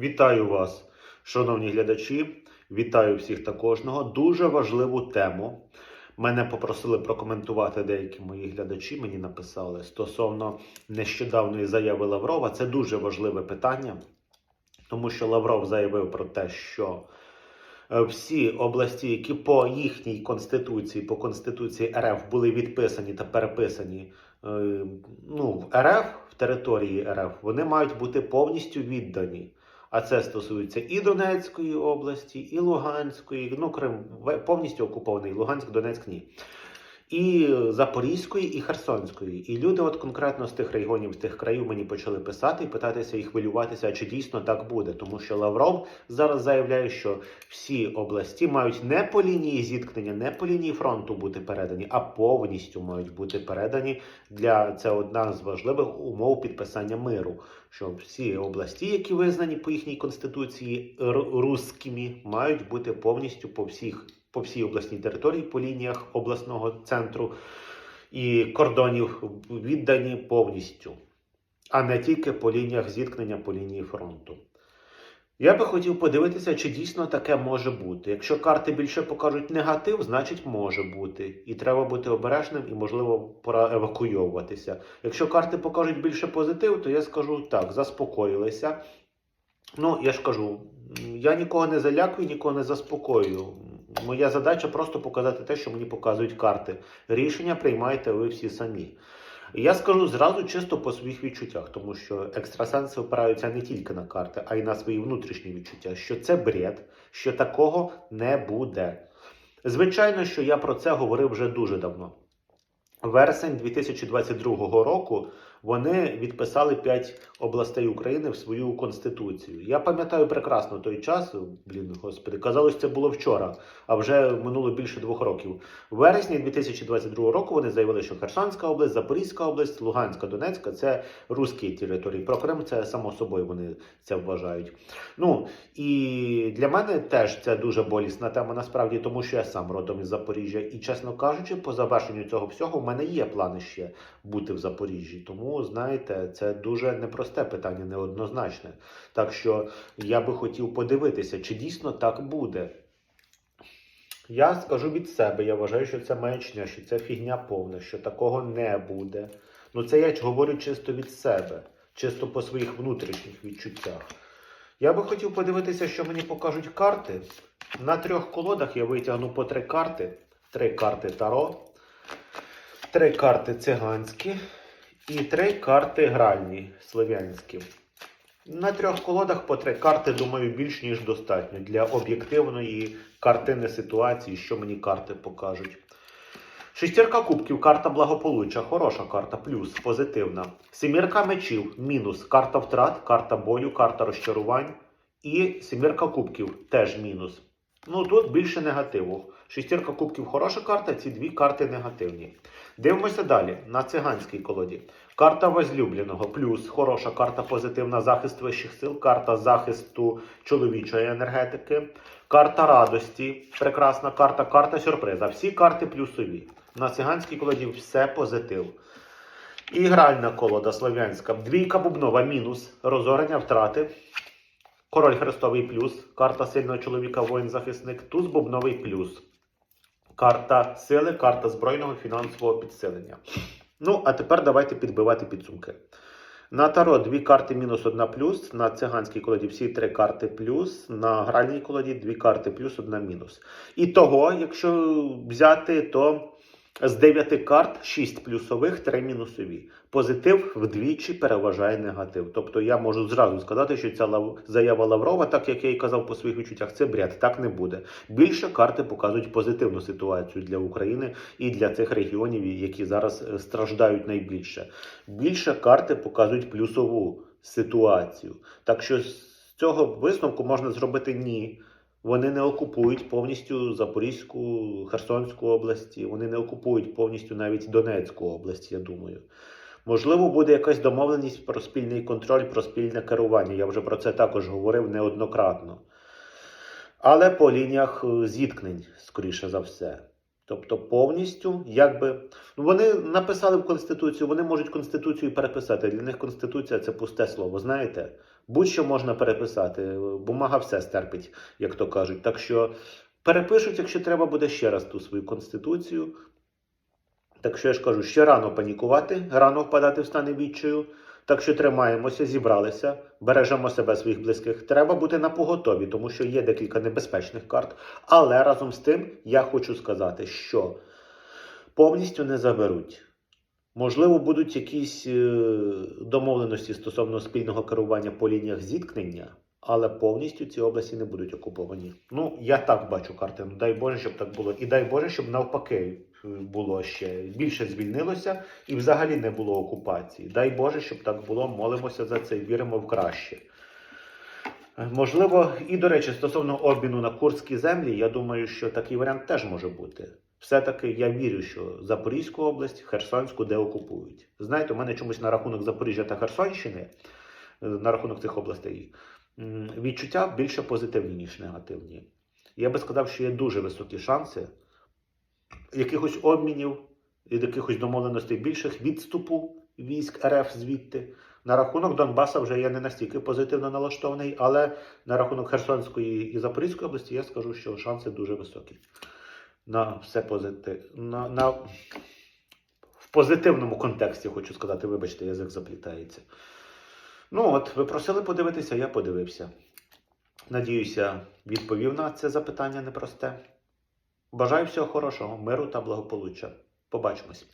Вітаю вас, шановні глядачі. Вітаю всіх та кожного. Дуже важливу тему. Мене попросили прокоментувати деякі мої глядачі. Мені написали стосовно нещодавної заяви Лаврова. Це дуже важливе питання, тому що Лавров заявив про те, що е, всі області, які по їхній конституції, по конституції РФ були відписані та переписані е, ну, в РФ, в території РФ, вони мають бути повністю віддані. А це стосується і Донецької області, і Луганської, ну Крим повністю окупований, Луганськ, Донецьк ні. І Запорізької, і Херсонської. І люди, от конкретно з тих регіонів, з тих країв мені почали писати і питатися і хвилюватися, чи дійсно так буде. Тому що Лавров зараз заявляє, що всі області мають не по лінії зіткнення, не по лінії фронту бути передані, а повністю мають бути передані для це одна з важливих умов підписання миру. Що всі області, які визнані по їхній конституції р- русскими, мають бути повністю по всіх по всій обласній території, по лініях обласного центру і кордонів віддані повністю, а не тільки по лініях зіткнення по лінії фронту. Я би хотів подивитися, чи дійсно таке може бути. Якщо карти більше покажуть негатив, значить може бути. І треба бути обережним і, можливо, пора евакуйовуватися. Якщо карти покажуть більше позитив, то я скажу так, заспокоїлися. Ну, я ж кажу, я нікого не залякую, нікого не заспокоюю. Моя задача просто показати те, що мені показують карти. Рішення приймаєте ви всі самі. Я скажу зразу чисто по своїх відчуттях, тому що екстрасенси опираються не тільки на карти, а й на свої внутрішні відчуття, що це бред, що такого не буде. Звичайно, що я про це говорив вже дуже давно. Вересень 2022 року вони відписали 5 областей України в свою конституцію. Я пам'ятаю прекрасно той час, блін, господи, казалось, це було вчора, а вже минуло більше двох років. В вересні 2022 року вони заявили, що Херсонська область, Запорізька область, Луганська, Донецька це русські території. Про Крим це само собою вони це вважають. Ну і для мене теж це дуже болісна тема, насправді, тому що я сам родом із Запоріжжя. І чесно кажучи, по завершенню цього всього в мене є плани ще бути в Запоріжжі. Тому знаєте, це дуже непросте питання, неоднозначне. Так що я би хотів подивитися, чи дійсно так буде. Я скажу від себе, я вважаю, що це маячня, що це фігня повна, що такого не буде. Ну це я говорю чисто від себе, чисто по своїх внутрішніх відчуттях. Я би хотів подивитися, що мені покажуть карти. На трьох колодах я витягну по три карти. Три карти Таро, три карти циганські і три карти гральні слов'янські. На трьох колодах по три карти, думаю, більш ніж достатньо для об'єктивної картини ситуації, що мені карти покажуть. Шестірка кубків, карта благополуччя, хороша карта, плюс, позитивна. Сімірка мечів, мінус, карта втрат, карта болю, карта розчарувань. І сімірка кубків теж мінус. Ну тут більше негативу. Шестірка кубків хороша карта, ці дві карти негативні. Дивимося далі на циганській колоді. Карта возлюбленого, плюс хороша карта позитивна захист вищих сил, карта захисту чоловічої енергетики, карта радості, прекрасна карта, карта сюрприза. Всі карти плюсові. На циганській колоді все позитив. І гральна колода слов'янська. Двійка бубнова мінус, розорення втрати. Король Хрестовий плюс, карта сильного чоловіка, воїн-захисник, туз бубновий плюс. Карта сили, карта збройного фінансового підсилення. Ну, а тепер давайте підбивати підсумки. На таро дві карти мінус одна плюс, на циганській колоді всі три карти плюс, на гральній колоді дві карти плюс, одна мінус. І того, якщо взяти, то з 9 карт 6 плюсових, 3 мінусові. Позитив вдвічі переважає негатив. Тобто я можу зразу сказати, що ця заява Лаврова, так як я і казав по своїх відчуттях, це бред. Так не буде. Більше карти показують позитивну ситуацію для України і для цих регіонів, які зараз е, страждають найбільше. Більше карти показують плюсову ситуацію. Так що з цього висновку можна зробити ні. Вони не окупують повністю Запорізьку, Херсонську області, вони не окупують повністю навіть Донецьку область, я думаю. Можливо, буде якась домовленість про спільний контроль, про спільне керування. Я вже про це також говорив неоднократно. Але по лініях е, зіткнень, скоріше за все. Тобто повністю, якби ну вони написали в конституцію, вони можуть конституцію переписати. Для них конституція це пусте слово. Знаєте, Будь-що можна переписати. Бумага все стерпить, як то кажуть. Так що перепишуть, якщо треба буде ще раз ту свою конституцію. Так що я ж кажу, ще рано панікувати, рано впадати в стани відчаю. Так що тримаємося, зібралися, бережемо себе своїх близьких. Треба бути на поготові, тому що є декілька небезпечних карт. Але разом з тим я хочу сказати, що повністю не заберуть. Можливо, будуть якісь е, домовленості стосовно спільного керування по лініях зіткнення, але повністю ці області не будуть окуповані. Ну, я так бачу картину. Дай Боже, щоб так було. І дай Боже, щоб навпаки е, було ще більше звільнилося і взагалі не було окупації. Дай Боже, щоб так було. Молимося за це і віримо в краще. Е, Можливо, і до речі, стосовно обміну на курські землі, я думаю, що такий варіант теж може бути. Все-таки я вірю, що Запорізьку область, Херсонську де окупують. Знаєте, у мене чомусь на рахунок Запоріжжя та Херсонщини, е, на рахунок цих областей, відчуття більше позитивні, ніж негативні. Я би сказав, що є дуже високі шанси якихось обмінів, від якихось домовленостей більших відступу військ РФ звідти. На рахунок Донбаса вже я не настільки позитивно налаштований, але на рахунок Херсонської і Запорізької області я скажу, що шанси дуже високі. На все позитив. На, на... В позитивному контексті хочу сказати, вибачте, язик заплітається. Ну от, ви просили подивитися, я подивився. Надіюся, відповів на це запитання непросте. Бажаю всього хорошого, миру та благополуччя. Побачимось.